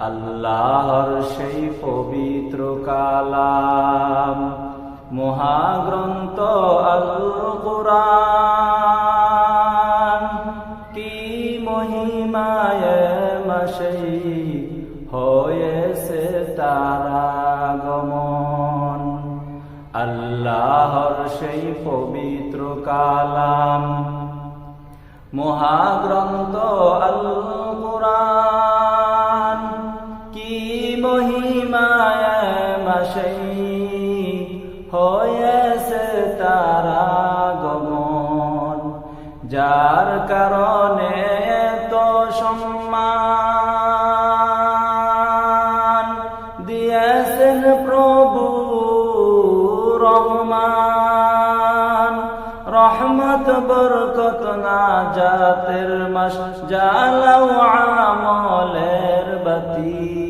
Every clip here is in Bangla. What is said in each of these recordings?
আল্লাহর সেই পবিত্র কালাম। মহাগ্রন্থ আল কোরআন কি মহিমায় মাসেই হয়েছে তারা গমন আল্লাহর সেই পবিত্র কালাম। মহাগ্রন্থ হয়েছে তারা গমন যার কারণে তো সম্মান দিয়েছেন প্রভু রহমান। রহমত, বরকত না জাতের মাস জালাও আমলের বাতি।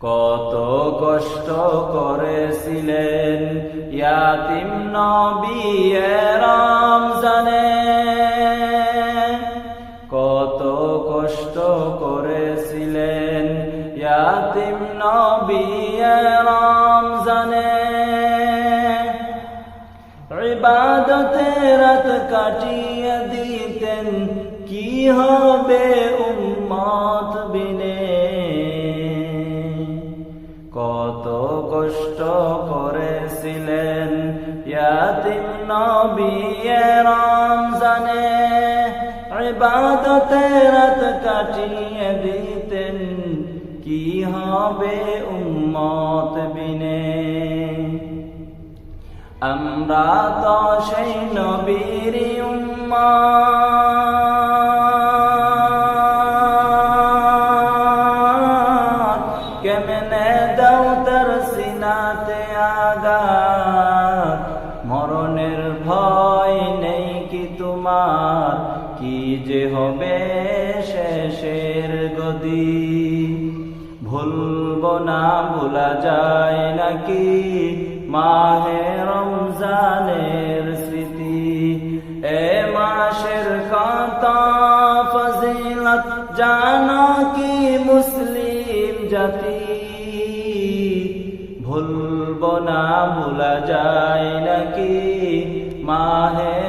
কত কষ্ট করেছিলেন ইয়াতিম নবী রমজানে। কত কষ্ট করেছিলেন ইয়াতিম নবী রমজানে। ইবাদতে রাত কাটিয়ে দিতেন, কি হবে উম্মত? করেছিলেন ইয়াতিম নবী রমজানে ইবাদতে রাত কাটিয়ে দিতেন কি হবে উম্মত বিনে আমরা তো সেই নবীর উম্মত কেমনে দাও তার সিনাতে আঘাত কি যে হবে শেষের গদি? ভুলব না, ভোলা যায় নাকি মাহে রমজানের স্মৃতি? এ মাসের কত ফজিলত জানো কি মুসলিম জাতি? ভুলব না, ভোলা যায় নাকি মাহে